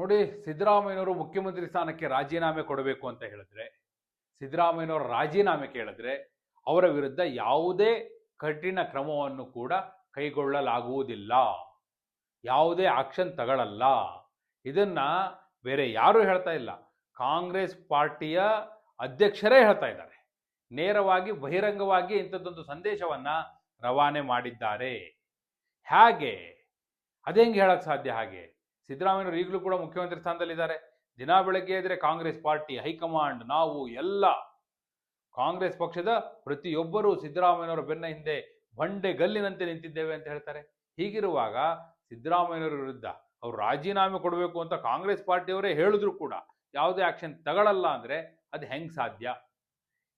ನೋಡಿ, ಸಿದ್ದರಾಮಯ್ಯನವರು ಮುಖ್ಯಮಂತ್ರಿ ಸ್ಥಾನಕ್ಕೆ ರಾಜೀನಾಮೆ ಕೊಡಬೇಕು ಅಂತ ಹೇಳಿದ್ರೆ, ಸಿದ್ದರಾಮಯ್ಯನವರು ರಾಜೀನಾಮೆ ಕೇಳಿದ್ರೆ ಅವರ ವಿರುದ್ಧ ಯಾವುದೇ ಕಠಿಣ ಕ್ರಮವನ್ನು ಕೂಡ ಕೈಗೊಳ್ಳಲಾಗುವುದಿಲ್ಲ. ಯಾವುದೇ ಆಕ್ಷನ್ ತಗೊಳ್ಳಲ್ಲ ಇದನ್ನ ಬೇರೆ ಯಾರೂ ಹೇಳ್ತಾ ಇಲ್ಲ. ಕಾಂಗ್ರೆಸ್ ಪಾರ್ಟಿಯ ಅಧ್ಯಕ್ಷರೇ ಹೇಳ್ತಾ ಇದ್ದಾರೆ. ನೇರವಾಗಿ ಬಹಿರಂಗವಾಗಿ ಇಂಥದ್ದೊಂದು ಸಂದೇಶವನ್ನ ರವಾನೆ ಮಾಡಿದ್ದಾರೆ. ಹೇಗೆ, ಅದೇಂಗೆ ಹೇಳಕ್ ಸಾಧ್ಯ ಹಾಗೆ? ಸಿದ್ದರಾಮಯ್ಯವರು ಈಗಲೂ ಕೂಡ ಮುಖ್ಯಮಂತ್ರಿ ಸ್ಥಾನದಲ್ಲಿದ್ದಾರೆ. ದಿನ ಬೆಳಗ್ಗೆ ಇದ್ರೆ ಕಾಂಗ್ರೆಸ್ ಪಾರ್ಟಿ, ಹೈಕಮಾಂಡ್, ನಾವು ಎಲ್ಲ ಕಾಂಗ್ರೆಸ್ ಪಕ್ಷದ ಪ್ರತಿಯೊಬ್ಬರೂ ಸಿದ್ದರಾಮಯ್ಯನವರ ಬೆನ್ನ ಹಿಂದೆ ಬಂಡೆ ಗಲ್ಲಿನಂತೆ ನಿಂತಿದ್ದೇವೆ ಅಂತ ಹೇಳ್ತಾರೆ. ಹೀಗಿರುವಾಗ ಸಿದ್ದರಾಮಯ್ಯನವರ ವಿರುದ್ಧ ಅವ್ರು ರಾಜೀನಾಮೆ ಕೊಡಬೇಕು ಅಂತ ಕಾಂಗ್ರೆಸ್ ಪಾರ್ಟಿಯವರೇ ಹೇಳಿದ್ರು ಕೂಡ ಯಾವುದೇ ಆಕ್ಷನ್ ತಗೊಳ್ಳಲ್ಲ ಅಂದ್ರೆ ಅದು ಹೆಂಗ್ ಸಾಧ್ಯ?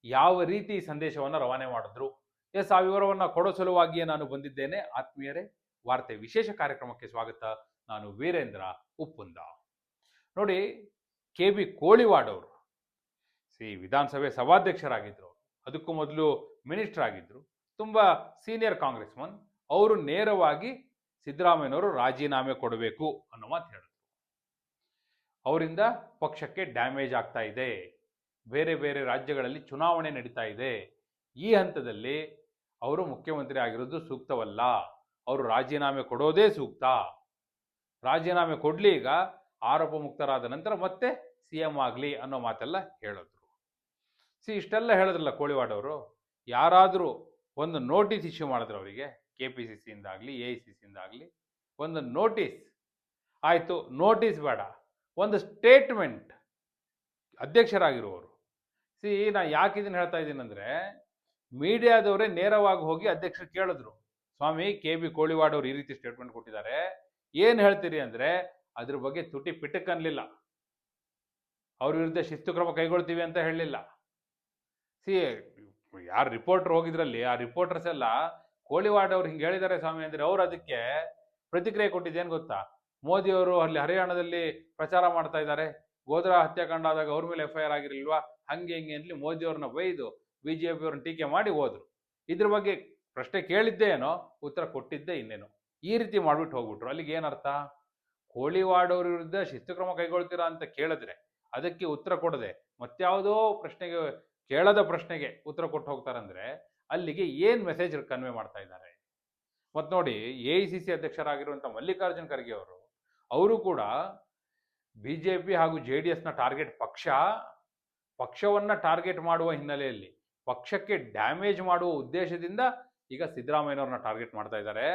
ಯಾವ ರೀತಿ ಸಂದೇಶವನ್ನ ಸಂದೇಶವನ್ನು ರವಾನೆ ಮಾಡಿದ್ರು? ಎಸ್, ಆ ವಿವರವನ್ನು ಕೊಡೋ ಸಲುವಾಗಿಯೇ ನಾನು ಬಂದಿದ್ದೇನೆ. ಆತ್ಮೀಯರೇ, ವಾರ್ತೆ ವಿಶೇಷ ಕಾರ್ಯಕ್ರಮಕ್ಕೆ ಸ್ವಾಗತ. ನಾನು ವೀರೇಂದ್ರ ಉಪ್ಪುಂದ ನೋಡಿ, ಕೆ ಬಿ ಕೋಳಿವಾಡ್ ಅವರು ಸಿ ವಿಧಾನಸಭೆ ಸಭಾಧ್ಯಕ್ಷರಾಗಿದ್ದರು. ಅದಕ್ಕೂ ಮೊದಲು ಮಿನಿಸ್ಟರ್ ಆಗಿದ್ದರು ತುಂಬ ಸೀನಿಯರ್ ಕಾಂಗ್ರೆಸ್ ಮನ್ ಅವರು ನೇರವಾಗಿ ಸಿದ್ದರಾಮಯ್ಯನವರು ರಾಜೀನಾಮೆ ಕೊಡಬೇಕು ಅನ್ನೋ ಮಾತು ಹೇಳಿದ್ರು ಅವರಿಂದ ಪಕ್ಷಕ್ಕೆ ಡ್ಯಾಮೇಜ್ ಆಗ್ತಾ ಇದೆ, ಬೇರೆ ಬೇರೆ ರಾಜ್ಯಗಳಲ್ಲಿ ಚುನಾವಣೆ ನಡೀತಾ ಇದೆ, ಈ ಹಂತದಲ್ಲಿ ಅವರು ಮುಖ್ಯಮಂತ್ರಿ ಆಗಿರೋದು ಸೂಕ್ತವಲ್ಲ, ಅವರು ರಾಜೀನಾಮೆ ಕೊಡೋದೇ ಸೂಕ್ತ ರಾಜೀನಾಮೆ ಕೊಡ್ಲಿ ಈಗ, ಆರೋಪ ಮುಕ್ತರಾದ ನಂತರ ಮತ್ತೆ ಸಿ ಎಂ ಆಗಲಿ ಅನ್ನೋ ಮಾತೆಲ್ಲ ಹೇಳಿದ್ರು. ಸಿ, ಇಷ್ಟೆಲ್ಲ ಹೇಳಿದ್ರಲ್ಲ ಕೋಳಿವಾಡವರು, ಯಾರಾದರೂ ಒಂದು ನೋಟಿಸ್ ಇಶ್ಯೂ ಮಾಡಿದ್ರು ಅವರಿಗೆ, ಕೆ ಪಿ ಸಿ ಸಿಯಿಂದಾಗಲಿ ಎ ಐ ಸಿ ಸಿಯಿಂದಾಗಲಿ ಒಂದು ನೋಟಿಸ್, ಆಯಿತು, ನೋಟಿಸ್ ಬೇಡ, ಒಂದು ಸ್ಟೇಟ್ಮೆಂಟ್ ಅಧ್ಯಕ್ಷರಾಗಿರುವವರು. ಸಿ, ನಾ ಯಾಕೆ ಇದನ್ನು ಹೇಳ್ತಾ ಇದ್ದೀನಂದರೆ ಮೀಡಿಯಾದವರೇ ನೇರವಾಗಿ ಹೋಗಿ ಅಧ್ಯಕ್ಷರು ಕೇಳಿದ್ರು. ಸ್ವಾಮಿ, ಕೆ ಬಿ ಕೋಳಿವಾಡ್ ಅವರು ಈ ರೀತಿ ಸ್ಟೇಟ್ಮೆಂಟ್ ಕೊಟ್ಟಿದ್ದಾರೆ ಏನು ಹೇಳ್ತೀರಿ ಅಂದರೆ ಅದ್ರ ಬಗ್ಗೆ ತುಟಿ ಪಿಟಕ್ ಅನ್ಲಿಲ್ಲ. ಅವ್ರ ವಿರುದ್ಧ ಶಿಸ್ತು ಕ್ರಮ ಕೈಗೊಳ್ತೀವಿ ಅಂತ ಹೇಳಲಿಲ್ಲ. ಸಿ, ಯಾರು ರಿಪೋರ್ಟರ್ ಹೋಗಿದ್ರಲ್ಲಿ, ಆ ರಿಪೋರ್ಟರ್ಸ್ ಎಲ್ಲ ಕೋಳಿವಾಡ್ ಅವ್ರು ಹಿಂಗೆ ಹೇಳಿದ್ದಾರೆ ಸ್ವಾಮಿ ಅಂದ್ರೆ ಅವ್ರು ಅದಕ್ಕೆ ಪ್ರತಿಕ್ರಿಯೆ ಕೊಟ್ಟಿದ್ದೇನು ಗೊತ್ತಾ? ಮೋದಿ ಅವರು ಅಲ್ಲಿ ಹರಿಯಾಣದಲ್ಲಿ ಪ್ರಚಾರ ಮಾಡ್ತಾ ಇದ್ದಾರೆ. ಗೋಧ್ರಾ ಹತ್ಯಾಕಾಂಡ ಆದಾಗ ಅವ್ರ ಮೇಲೆ ಎಫ್ ಐ ಆರ್ ಆಗಿರ್ಲಿಲ್ವಾ? ಹಂಗೆ ಹಿಂಗೆ ಅಂತಲಿ ಮೋದಿ ಅವ್ರನ್ನ ಬೈದು ಬಿ ಜೆ ಪಿಯವ್ರನ್ನ ಟೀಕೆ ಮಾಡಿ ಹೋದ್ರು. ಇದ್ರ ಬಗ್ಗೆ ಪ್ರಶ್ನೆ ಕೇಳಿದ್ದೇ ಏನೋ, ಉತ್ತರ ಕೊಟ್ಟಿದ್ದೇ ಇನ್ನೇನೋ. ಈ ರೀತಿ ಮಾಡ್ಬಿಟ್ಟು ಹೋಗ್ಬಿಟ್ರು. ಅಲ್ಲಿಗೆ ಏನರ್ಥ? ಕೋಳಿವಾಡವ್ರ ವಿರುದ್ಧ ಶಿಸ್ತು ಕ್ರಮ ಕೈಗೊಳ್ತೀರಾ ಅಂತ ಕೇಳಿದ್ರೆ ಅದಕ್ಕೆ ಉತ್ತರ ಕೊಡದೆ ಮತ್ಯಾವುದೋ ಪ್ರಶ್ನೆಗೆ, ಕೇಳದ ಪ್ರಶ್ನೆಗೆ ಉತ್ತರ ಕೊಟ್ಟು ಹೋಗ್ತಾರಂದ್ರೆ ಅಲ್ಲಿಗೆ ಏನ್ ಮೆಸೇಜ್ ಕನ್ವೆ ಮಾಡ್ತಾ ಇದ್ದಾರೆ? ಮತ್ ನೋಡಿ ಎ ಐ ಸಿ ಸಿ ಅಧ್ಯಕ್ಷರಾಗಿರುವಂತ ಮಲ್ಲಿಕಾರ್ಜುನ್ ಖರ್ಗೆ ಅವರು ಅವರು ಕೂಡ ಬಿಜೆಪಿ ಹಾಗೂ ಜೆ ಡಿ ಎಸ್ನ ಟಾರ್ಗೆಟ್ ಪಕ್ಷ, ಪಕ್ಷವನ್ನ ಟಾರ್ಗೆಟ್ ಮಾಡುವ ಹಿನ್ನೆಲೆಯಲ್ಲಿ ಪಕ್ಷಕ್ಕೆ ಡ್ಯಾಮೇಜ್ ಮಾಡುವ ಉದ್ದೇಶದಿಂದ ಈಗ ಸಿದ್ದರಾಮಯ್ಯನವ್ರನ್ನ ಟಾರ್ಗೆಟ್ ಮಾಡ್ತಾ ಇದ್ದಾರೆ.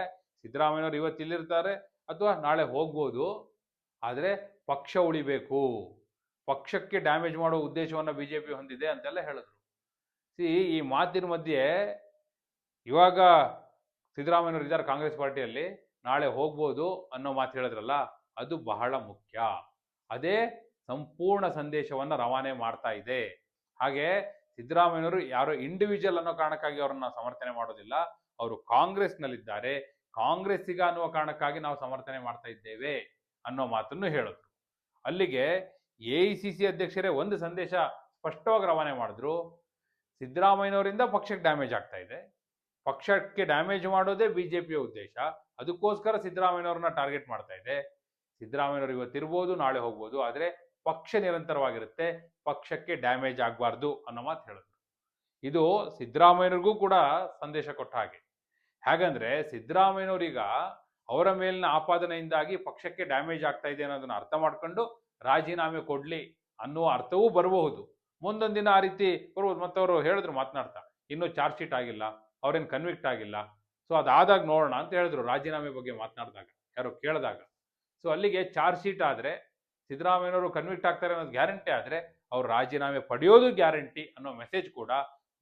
ಸಿದ್ದರಾಮಯ್ಯನವ್ರು ಇವತ್ತು ಇಲ್ಲಿರ್ತಾರೆ ಅಥವಾ ನಾಳೆ ಹೋಗ್ಬೋದು. ಆದರೆ ಪಕ್ಷ ಉಳಿಬೇಕು. ಪಕ್ಷಕ್ಕೆ ಡ್ಯಾಮೇಜ್ ಮಾಡೋ ಉದ್ದೇಶವನ್ನು ಬಿಜೆಪಿ ಹೊಂದಿದೆ ಅಂತೆಲ್ಲ ಹೇಳಿದ್ರು. ಸಿ, ಈ ಮಾತಿನ ಮಧ್ಯೆ ಇವಾಗ ಸಿದ್ದರಾಮಯ್ಯನವರು ಇದ್ದಾರೆ ಕಾಂಗ್ರೆಸ್ ಪಾರ್ಟಿಯಲ್ಲಿ, ನಾಳೆ ಹೋಗ್ಬೋದು ಅನ್ನೋ ಮಾತು ಹೇಳಿದ್ರಲ್ಲ, ಅದು ಬಹಳ ಮುಖ್ಯ. ಅದೇ ಸಂಪೂರ್ಣ ಸಂದೇಶವನ್ನ ರವಾನೆ ಮಾಡ್ತಾ ಇದೆ. ಹಾಗೆ ಸಿದ್ದರಾಮಯ್ಯನವರು ಯಾರೋ ಇಂಡಿವಿಜುವಲ್ ಅನ್ನೋ ಕಾರಣಕ್ಕಾಗಿ ಅವರನ್ನ ಸಮರ್ಥನೆ ಮಾಡೋದಿಲ್ಲ, ಅವರು ಕಾಂಗ್ರೆಸ್ನಲ್ಲಿದ್ದಾರೆ ಕಾಂಗ್ರೆಸ್ಸಿಗ ಅನ್ನುವ ಕಾರಣಕ್ಕಾಗಿ ನಾವು ಸಮರ್ಥನೆ ಮಾಡ್ತಾ ಇದ್ದೇವೆ ಅನ್ನೋ ಮಾತನ್ನು ಹೇಳಿದ್ರು ಅಲ್ಲಿಗೆ ಎ ಐ ಸಿ ಸಿ ಅಧ್ಯಕ್ಷರೇ ಒಂದು ಸಂದೇಶ ಸ್ಪಷ್ಟವಾಗಿ ರವಾನೆ ಮಾಡಿದ್ರು. ಸಿದ್ದರಾಮಯ್ಯನವರಿಂದ ಪಕ್ಷಕ್ಕೆ ಡ್ಯಾಮೇಜ್ ಆಗ್ತಾ ಇದೆ. ಪಕ್ಷಕ್ಕೆ ಡ್ಯಾಮೇಜ್ ಮಾಡೋದೇ ಬಿಜೆಪಿಯ ಉದ್ದೇಶ. ಅದಕ್ಕೋಸ್ಕರ ಸಿದ್ದರಾಮಯ್ಯನವ್ರನ್ನ ಟಾರ್ಗೆಟ್ ಮಾಡ್ತಾ ಇದೆ. ಸಿದ್ದರಾಮಯ್ಯನವರು ಇವತ್ತಿರ್ಬೋದು, ನಾಳೆ ಹೋಗ್ಬೋದು, ಆದರೆ ಪಕ್ಷ ನಿರಂತರವಾಗಿರುತ್ತೆ. ಪಕ್ಷಕ್ಕೆ ಡ್ಯಾಮೇಜ್ ಆಗಬಾರ್ದು ಅನ್ನೋ ಮಾತು ಹೇಳಿದ್ರು. ಇದು ಸಿದ್ದರಾಮಯ್ಯನಿಗೂ ಕೂಡ ಸಂದೇಶ ಕೊಟ್ಟ ಹಾಗೆ. ಹೇಗಂದ್ರೆ ಸಿದ್ದರಾಮಯ್ಯನವರೀಗ ಅವರ ಮೇಲಿನ ಆಪಾದನೆಯಿಂದಾಗಿ ಪಕ್ಷಕ್ಕೆ ಡ್ಯಾಮೇಜ್ ಆಗ್ತಾ ಇದೆ ಅನ್ನೋದನ್ನ ಅರ್ಥ ಮಾಡ್ಕೊಂಡು ರಾಜೀನಾಮೆ ಕೊಡ್ಲಿ ಅನ್ನುವ ಅರ್ಥವೂ ಬರಬಹುದು. ಮುಂದೊಂದು ದಿನ ಆ ರೀತಿ ಬರ್ಬೋದು ಅವರು ಹೇಳಿದ್ರು ಮಾತನಾಡ್ತಾ, ಇನ್ನೂ ಚಾರ್ಜ್ ಶೀಟ್ ಆಗಿಲ್ಲ, ಅವ್ರೇನು ಕನ್ವಿಕ್ಟ್ ಆಗಿಲ್ಲ. ಸೊ ಅದಾದಾಗ ನೋಡೋಣ ಅಂತ ಹೇಳಿದ್ರು ರಾಜೀನಾಮೆ ಬಗ್ಗೆ ಮಾತನಾಡಿದಾಗ, ಯಾರು ಕೇಳಿದಾಗ. ಸೊ ಅಲ್ಲಿಗೆ ಚಾರ್ಜ್ ಶೀಟ್ ಆದರೆ ಸಿದ್ದರಾಮಯ್ಯನವರು ಕನ್ವಿಕ್ಟ್ ಆಗ್ತಾರೆ ಅನ್ನೋದು ಗ್ಯಾರಂಟಿ ಆದರೆ ಅವ್ರು ರಾಜೀನಾಮೆ ಪಡೆಯೋದು ಗ್ಯಾರಂಟಿ ಅನ್ನೋ ಮೆಸೇಜ್ ಕೂಡ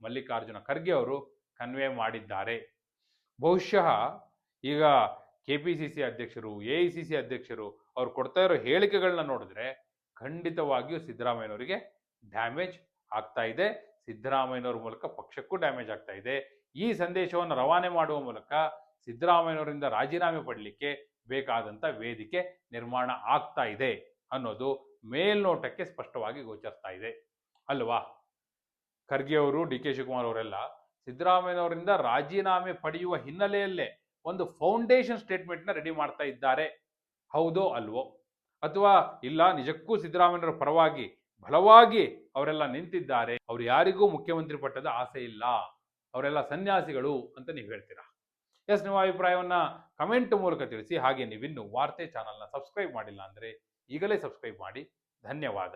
ಮಲ್ಲಿಕಾರ್ಜುನ ಖರ್ಗೆ ಅವರು ಕನ್ವೇ ಮಾಡಿದ್ದಾರೆ. ಬಹುಶಃ ಈಗ ಕೆ ಪಿ ಸಿ ಸಿ ಅಧ್ಯಕ್ಷರು ಎ ಐ ಸಿ ಸಿ ಅಧ್ಯಕ್ಷರು ಅವ್ರು ಕೊಡ್ತಾ ಇರೋ ಹೇಳಿಕೆಗಳನ್ನ ನೋಡಿದ್ರೆ ಖಂಡಿತವಾಗಿಯೂ ಸಿದ್ದರಾಮಯ್ಯನವರಿಗೆ ಡ್ಯಾಮೇಜ್ ಆಗ್ತಾ ಇದೆ. ಸಿದ್ದರಾಮಯ್ಯನವ್ರ ಮೂಲಕ ಪಕ್ಷಕ್ಕೂ ಡ್ಯಾಮೇಜ್ ಆಗ್ತಾ ಇದೆ. ಈ ಸಂದೇಶವನ್ನು ರವಾನೆ ಮಾಡುವ ಮೂಲಕ ಸಿದ್ದರಾಮಯ್ಯನವರಿಂದ ರಾಜೀನಾಮೆ ಪಡಲಿಕ್ಕೆ ಬೇಕಾದಂಥ ವೇದಿಕೆ ನಿರ್ಮಾಣ ಆಗ್ತಾ ಇದೆ ಅನ್ನೋದು ಮೇಲ್ನೋಟಕ್ಕೆ ಸ್ಪಷ್ಟವಾಗಿ ಗೋಚರಿಸ್ತಾ ಇದೆ. ಅಲ್ವಾ? ಖರ್ಗೆ ಅವರು, ಡಿ ಕೆ ಶಿವಕುಮಾರ್ ಅವರೆಲ್ಲ ಸಿದ್ದರಾಮಯ್ಯನವರಿಂದ ರಾಜೀನಾಮೆ ಪಡೆಯುವ ಹಿನ್ನೆಲೆಯಲ್ಲೇ ಒಂದು ಫೌಂಡೇಶನ್ ಸ್ಟೇಟ್ಮೆಂಟ್ನ ರೆಡಿ ಮಾಡ್ತಾ ಇದ್ದಾರೆ. ಹೌದೋ ಅಲ್ವೋ? ಅಥವಾ ಇಲ್ಲ, ನಿಜಕ್ಕೂ ಸಿದ್ದರಾಮಯ್ಯನವರ ಪರವಾಗಿ ಬಲವಾಗಿ ಅವರೆಲ್ಲ ನಿಂತಿದ್ದಾರೆ. ಅವ್ರು ಯಾರಿಗೂ ಮುಖ್ಯಮಂತ್ರಿ ಪಟ್ಟದ ಆಸೆ ಇಲ್ಲ. ಅವರೆಲ್ಲ ಸನ್ಯಾಸಿಗಳು ಅಂತ ನೀವು ಹೇಳ್ತೀರಾ? ಎಸ್, ನಿಮ್ಮ ಅಭಿಪ್ರಾಯವನ್ನ ಕಮೆಂಟ್ ಮೂಲಕ ತಿಳಿಸಿ. ಹಾಗೆ ನೀವಿನ್ನು ವಾರ್ತೆ ಚಾನಲ್ನ ಸಬ್ಸ್ಕ್ರೈಬ್ ಮಾಡಿಲ್ಲ ಅಂದರೆ ಈಗಲೇ ಸಬ್ಸ್ಕ್ರೈಬ್ ಮಾಡಿ. ಧನ್ಯವಾದ.